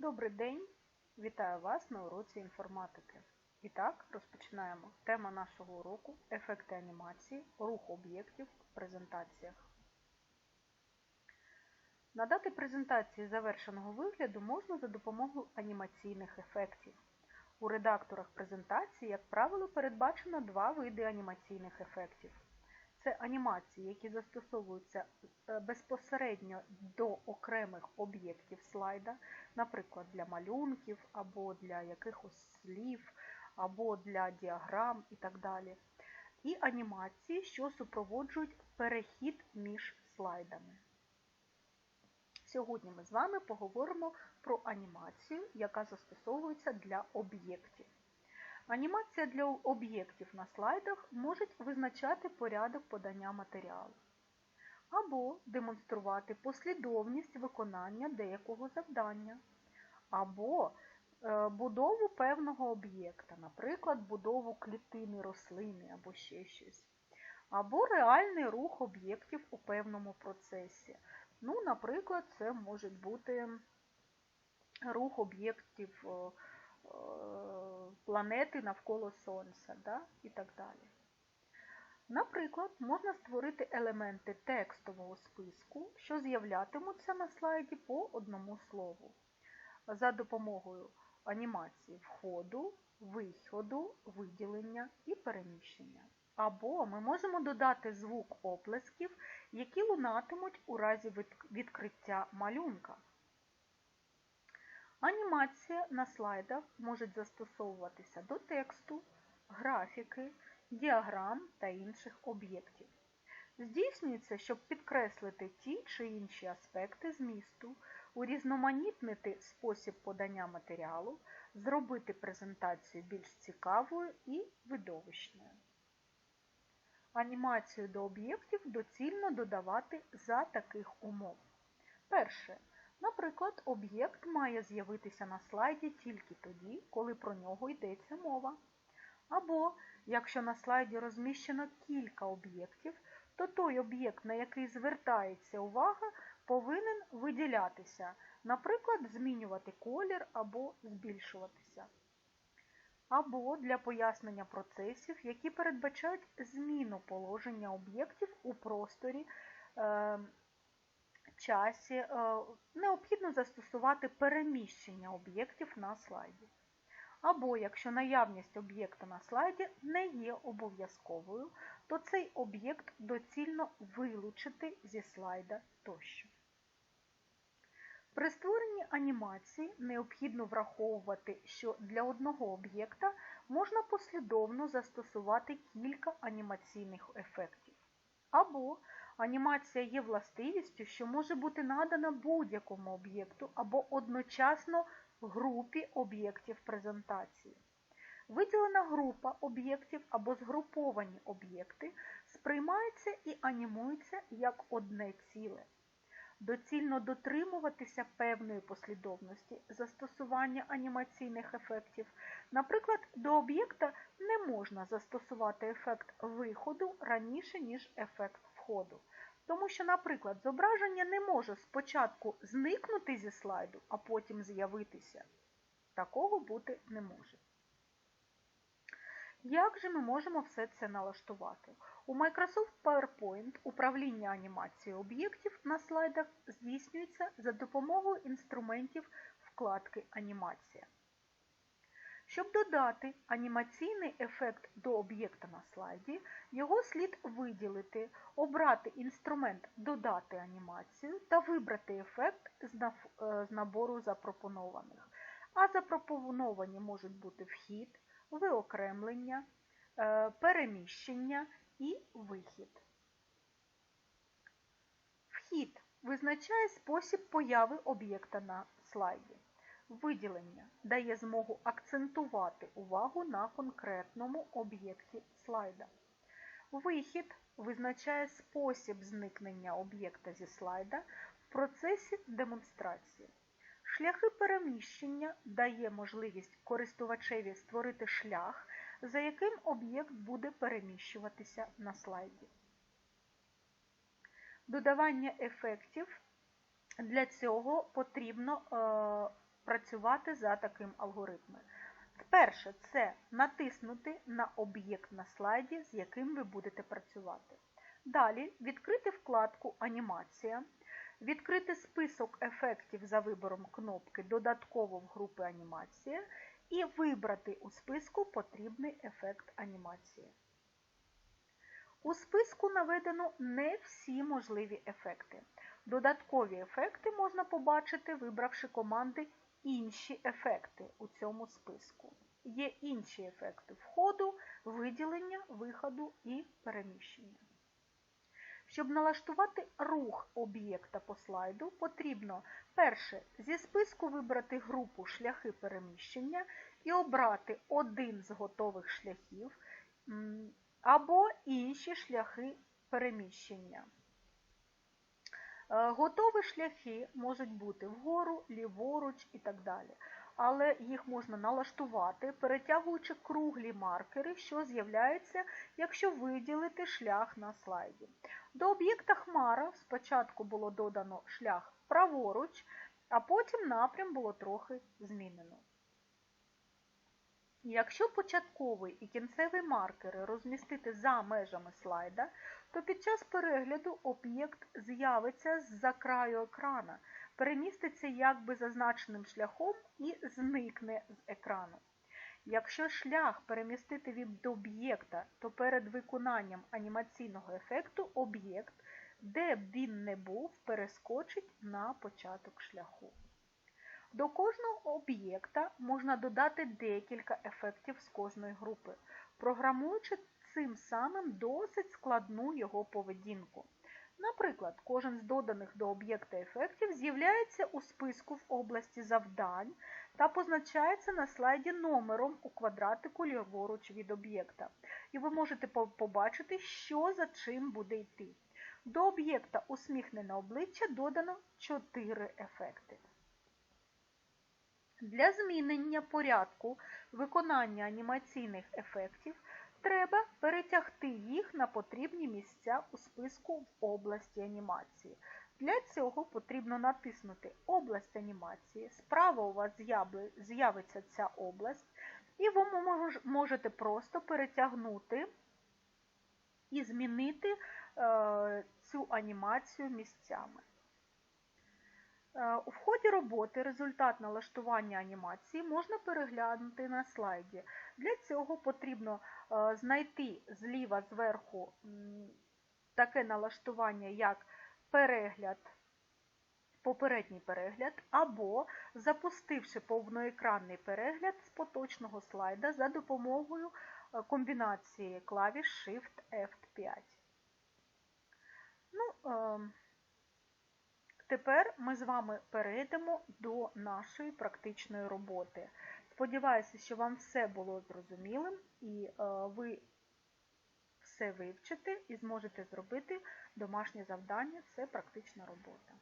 Добрий день! Вітаю вас на уроці інформатики. І так, розпочинаємо. Тема нашого уроку ефекти анімації, рух об'єктів в презентаціях. Надати презентації завершеного вигляду можна за допомогою анімаційних ефектів. У редакторах презентації, як правило, передбачено два види анімаційних ефектів. Це анімації, які застосовуються е, безпосередньо до окремих об'єктів слайда, наприклад, для малюнків, або для якихось слів, або для діаграм і так далі. І анімації, що супроводжують перехід між слайдами. Сьогодні ми з вами поговоримо про анімацію, яка застосовується для об'єктів. Анімація для об'єктів на слайдах може визначати порядок подання матеріалу або демонструвати послідовність виконання деякого завдання, або е, будову певного об'єкта, наприклад, будову клітини рослини або ще щось, або реальний рух об'єктів у певному процесі. Ну, Наприклад, це може бути рух об'єктів планети навколо Сонця да? і так далі. Наприклад, можна створити елементи текстового списку, що з'являтимуться на слайді по одному слову, за допомогою анімації входу, виходу, виділення і переміщення. Або ми можемо додати звук оплесків, які лунатимуть у разі відкриття малюнка. Анімація на слайдах може застосовуватися до тексту, графіки, діаграм та інших об'єктів. Здійснюється, щоб підкреслити ті чи інші аспекти змісту, урізноманітнити спосіб подання матеріалу, зробити презентацію більш цікавою і видовищною. Анімацію до об'єктів доцільно додавати за таких умов. Перше. Наприклад, об'єкт має з'явитися на слайді тільки тоді, коли про нього йдеться мова. Або, якщо на слайді розміщено кілька об'єктів, то той об'єкт, на який звертається увага, повинен виділятися, наприклад, змінювати колір або збільшуватися. Або для пояснення процесів, які передбачають зміну положення об'єктів у просторі е, часі е, необхідно застосувати переміщення об'єктів на слайді. Або якщо наявність об'єкта на слайді не є обов'язковою, то цей об'єкт доцільно вилучити зі слайда тощо. При створенні анімації необхідно враховувати, що для одного об'єкта можна послідовно застосувати кілька анімаційних ефектів. Або Анімація є властивістю, що може бути надана будь-якому об'єкту або одночасно групі об'єктів презентації. Виділена група об'єктів або згруповані об'єкти сприймаються і анімуються як одне ціле. Доцільно дотримуватися певної послідовності застосування анімаційних ефектів. Наприклад, до об'єкта не можна застосувати ефект виходу раніше, ніж ефект входу. Тому що, наприклад, зображення не може спочатку зникнути зі слайду, а потім з'явитися. Такого бути не може. Як же ми можемо все це налаштувати? У Microsoft PowerPoint управління анімацією об'єктів на слайдах здійснюється за допомогою інструментів вкладки Анімація. Щоб додати анімаційний ефект до об'єкта на слайді, його слід виділити, обрати інструмент Додати анімацію та вибрати ефект з е, набору запропонованих. А запропоновані можуть бути вхід, виокремлення, е, переміщення і вихід. Вхід визначає спосіб появи об'єкта на слайді. Виділення дає змогу акцентувати увагу на конкретному об'єкті слайда. Вихід визначає спосіб зникнення об'єкта зі слайда в процесі демонстрації. Шляхи переміщення дає можливість користувачеві створити шлях, за яким об'єкт буде переміщуватися на слайді. Додавання ефектів для цього потрібно е, працювати за таким алгоритмом. Перше це натиснути на об'єкт на слайді, з яким ви будете працювати. Далі відкрити вкладку Анімація, відкрити список ефектів за вибором кнопки Додатково в групи анімація і вибрати у списку потрібний ефект анімації. У списку наведено не всі можливі ефекти. Додаткові ефекти можна побачити, вибравши команди Інші ефекти у цьому списку. Є інші ефекти входу, виділення, виходу і переміщення. Щоб налаштувати рух об'єкта по слайду, потрібно перше зі списку вибрати групу шляхи переміщення і обрати один з готових шляхів або інші шляхи переміщення. Е, готові шляхи можуть бути вгору, ліворуч і так далі. Але їх можна налаштувати, перетягуючи круглі маркери, що з'являються, якщо виділити шлях на слайді. До об'єкта Хмара спочатку було додано шлях праворуч, а потім напрям було трохи змінено. Якщо початковий і кінцевий маркери розмістити за межами слайда, то під час перегляду об'єкт з'явиться з-за краю екрана, переміститься якби зазначеним шляхом і зникне з екрану. Якщо шлях перемістити від об'єкта, то перед виконанням анімаційного ефекту об'єкт, де б він не був, перескочить на початок шляху. До кожного об'єкта можна додати декілька ефектів з кожної групи, програмуючи цим самим досить складну його поведінку. Наприклад, кожен з доданих до об'єкта ефектів з'являється у списку в області завдань та позначається на слайді номером у квадратику ліворуч від об'єкта. І ви можете побачити, що за чим буде йти. До об'єкта усміхнене обличчя додано 4 ефекти. Для змінення порядку виконання анімаційних ефектів треба перетягти їх на потрібні місця у списку в області анімації. Для цього потрібно натиснути Область анімації. Справа у вас з'явиться ця область, і ви можете просто перетягнути і змінити е, цю анімацію місцями. Е, у вході роботи результат налаштування анімації можна переглянути на слайді. Для цього потрібно е, знайти зліва зверху таке налаштування, як перегляд, попередній перегляд, або запустивши повноекранний перегляд з поточного слайда за допомогою е, комбінації клавіш Shift F5. Ну, ем, Тепер ми з вами перейдемо до нашої практичної роботи. Сподіваюся, що вам все було зрозумілим і е, ви все вивчите і зможете зробити домашнє завдання це практична робота.